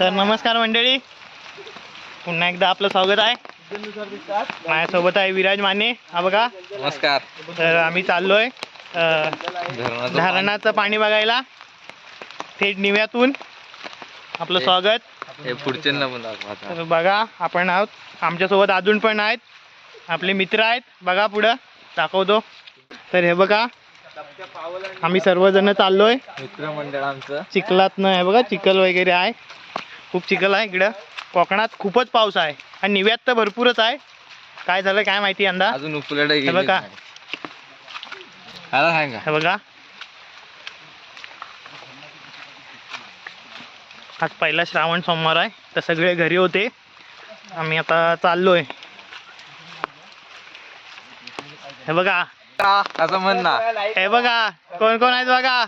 तर नमस्कार मंडळी. पुन्हा एकदा आपलं स्वागत आहे. माझ्यासोबत आहे विराज माने. हा बघा. नमस्कार. तर आम्ही चाललोय अं, धरणाचं पाणी. बघायला. थेट निव्यातून आपलं स्वागत. पाणी- हे पुढच्यांना पण दाखवा आता. तर बघा आपण आहोत. आमच्यासोबत अजून पण आहेत. आपले मित्र आहेत. बघा पुढं. दाखवतो. तर हे बघा. आम्ही सर्वजण चाललोय. मित्रमंडळ आमचं. चिखलातनं आहे बघा. चिखल वगैरे आहे. खूप चिखल आहे इकडं. कोकणात खूपच पाऊस आहे आणि निव्यात तर भरपूरच आहे. काय झालं काय माहिती यंदा? अजून हे बघा. हे बघा. आज पहिला श्रावण सोमवार आहे तर सगळे घरी होते. आम्ही आता चाललोय. हे बघा. असं म्हण ना. हे बघा. कोण कोण आहेत बघा?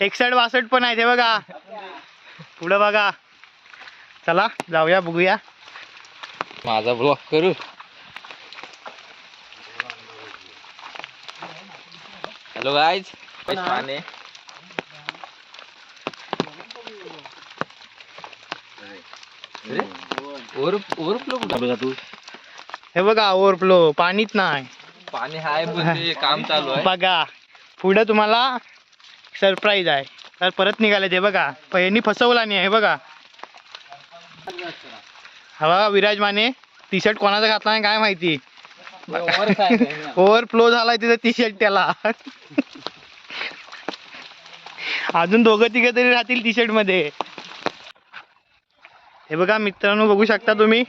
एकसठ बासष्ट पण आहेत हे बघा. पुढं बघा. चला जाऊया बघूया. माझा ब्लॉक करू. हॅलो पाणी. ओव्हरफ्लो हे बघा ओव्हरफ्लो पाणीच नाही. पाणी हाय पण ते काम चालू आहे. बघा. पुढं तुम्हाला सरप्राईज आहे. तर परत निघाले ते बघा. पहिल्यांनी फसवला नाही हे बघा. हा बघा विराज माने टी शर्ट कोणाचा घातला नाही काय माहिती? ओव्हरफ्लो झालाय तिथं टी शर्ट त्याला. अजून दोघं तिघं तरी राहतील टी शर्टमध्ये. हे बघा मित्रांनो बघू शकता तुम्ही.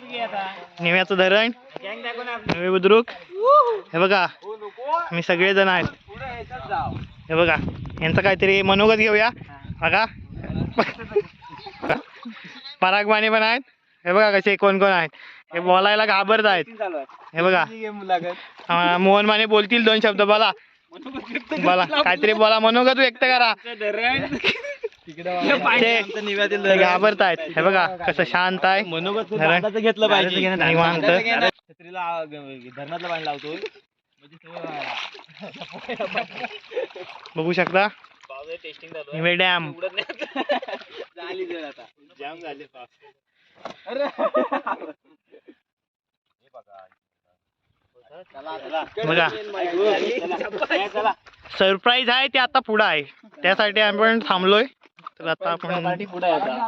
निव्याचं धरण. नवे बुद्रुक. हे बघा आम्ही सगळेजण आहेत. हे बघा. यांचं काहीतरी मनोगत घेऊया. बघा. पराग माने पण आहेत. हे बघा कसे कोण कोण आहेत. हे बोलायला घाबरत आहेत. हे बघा. मोहन माने बोलतील दोन शब्द बोला. बोला. काहीतरी बोला मनोगत व्यक्त करा. घाबरत आहेत. हे बघा कसं शांत आहे. धरण. घेतलं पाहिजे. धरणातलं पाणी लावतोय. बघू शकता? निवे डॅम. झाली जर आता. जाम झाले बघा. सरप्राईज आहे ते आता पुढं आहे. त्यासाठी आपण थांबलोय. तर आता आपण पुढे आता.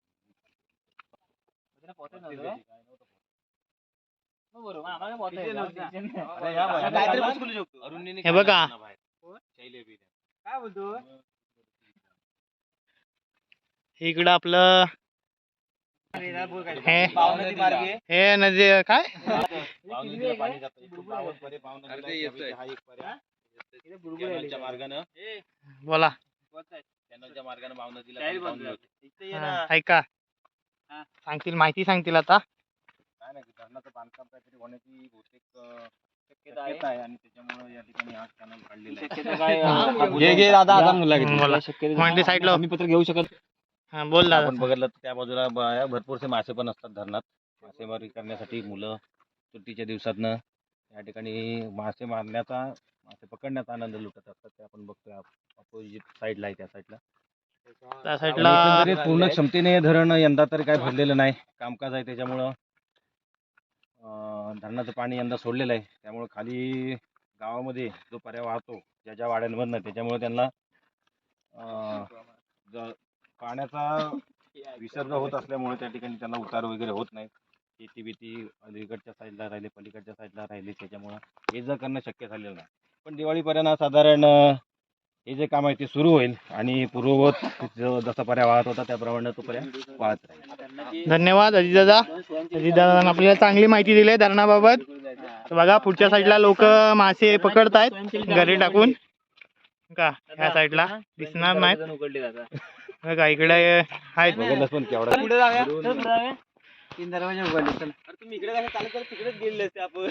हे बघा काय बोलतो इकडं आपलं हे हे नदी काय बोला ऐका सांगतील माहिती सांगतील आता. काय नाही धरणाचं बांधकाम काहीतरी होण्याची बहुतेक शक्यता आहे. आणि त्याच्यामुळे या ठिकाणी हा कॅनल काढलेला आहे. घे, घे दादा, आता बोला. साईडला आम्ही पत्र घेऊ शकत? हा बोल दादा. आपण बघितलं तर त्या बाजूला ब- भरपूरसे मासे पण असतात धरणात. मासेमारी करण्यासाठी मुलं सुट्टीच्या दिवसातनं या ठिकाणी मासे मारण्याचा मासे पकडण्याचा आनंद लुटत असतात. ते आपण बघतोय. अपोजिट साईडला आहे त्या साईडला त्या साईडला एकंदरीत पूर्ण क्षमतेने हे धरण यंदा तरी काय भरलेलं नाही. कामकाज आहे त्याच्यामुळं अं, धरणाचं पाणी यंदा सोडलेलं आहे. त्यामुळं खाली गावामध्ये जो पर्याय वाहतो ज्या ज्या वाड्यांमधनं त्याच्यामुळे त्यांना अं, ज- पाण्याचा विसर्ग होत असल्यामुळे त्या ठिकाणी त्यांना उतार वगैरे होत नाही. शेती बिती अलीकडच्या साईडला राहिले पलीकडच्या साईडला राहिले त्याच्यामुळं हे जर करणं शक्य झालेलं नाही. पण दिवाळीपर्यंत साधारण अं, हे जे काम आहे ते सुरू होईल आणि पूर्ववत जो जसा पर्याय वाहत होता त्याप्रमाणे तो पर्याय वाहत राहील. धन्यवाद अजितदादा. अजितदादा आपल्याला चांगली माहिती दिली आहे धरणाबाबत. तर बघा पुढच्या साईडला लोक मासे पकडतायत घरी टाकून. का ह्या साईडला दिसणार नाहीत. जातात बघा इकडे आहेत. तीन दरवाजे उघडले तुम्ही इकडे तिकडेच गेले असते आपण.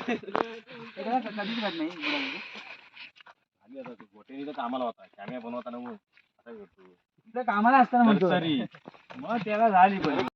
गोटेनी तर कामाला होता. कॅमेरा बनवताना मग आता भेटतो कामाला असताना नर्सरी मग त्याला झाली पण